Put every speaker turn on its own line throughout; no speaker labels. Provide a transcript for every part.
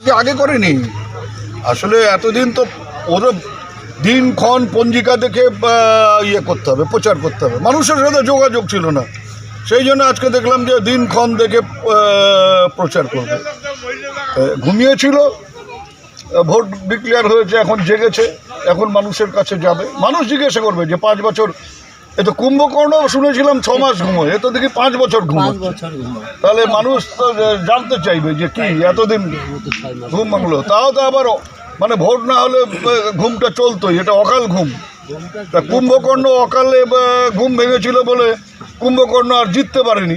আগে করেনি। আসলে এতদিন তো ওদের দিনক্ষণ পঞ্জিকা দেখে ইয়ে করতে হবে, প্রচার করতে হবে। মানুষের সাথে যোগাযোগ ছিল না। সেই জন্য আজকে দেখলাম যে দিনক্ষণ দেখে প্রচার করবে। ঘুমিয়েছিল ভোট ডিক্লেয়ার হয়েছে, এখন জেগেছে, এখন মানুষের কাছে যাবে। মানুষ জিজ্ঞাসা করবে যে পাঁচ বছর এ তো কুম্ভকর্ণ শুনেছিলাম ছ মাস ঘুমোয় এ তো দেখি পাঁচ বছর ঘুমোয়।
ঘুমো
তাহলে মানুষ তো জানতে চাইবে যে কি এতদিন ঘুম ভাঙলো। তাও তো আবার মানে ভোট না হলে ঘুমটা চলতোই এটা অকাল ঘুম। তা কুম্ভকর্ণ অকালে ঘুম ভেঙেছিল বলে কুম্ভকর্ণ আর জিততে পারেনি।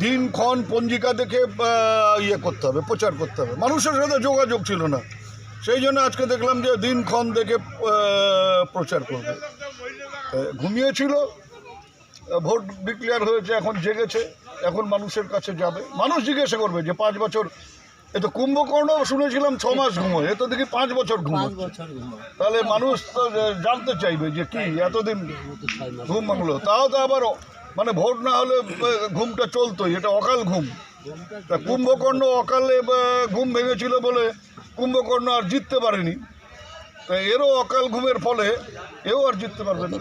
দিনক্ষণ পঞ্জিকা দেখে ইয়ে করতে হবে প্রচার করতে হবে। মানুষের সাথে যোগাযোগ ছিল না। সেই জন্য আজকে দেখলাম যে দিনক্ষণ দেখে প্রচার করবে। ঘুমিয়েছিল ভোট ডিক্লেয়ার হয়েছে এখন জেগেছে এখন মানুষের কাছে যাবে। মানুষ জিজ্ঞাসা করবে যে পাঁচ বছর এ তো কুম্ভকর্ণ শুনেছিলাম ছ মাস ঘুমোয় এ তো দেখি পাঁচ বছর
ঘুমো
তাহলে মানুষ তো জানতে চাইবে যে কি এতদিন ঘুম ভাঙলো। তাও তো আবার মানে ভোট না হলে ঘুমটা চলতোই, এটা অকাল ঘুম। তা কুম্ভকর্ণ অকালে ঘুম ভেঙেছিল বলে কুম্ভকর্ণ আর জিততে পারেনি। তা এরও অকাল ঘুমের ফলে এও আর জিততে পারবে না।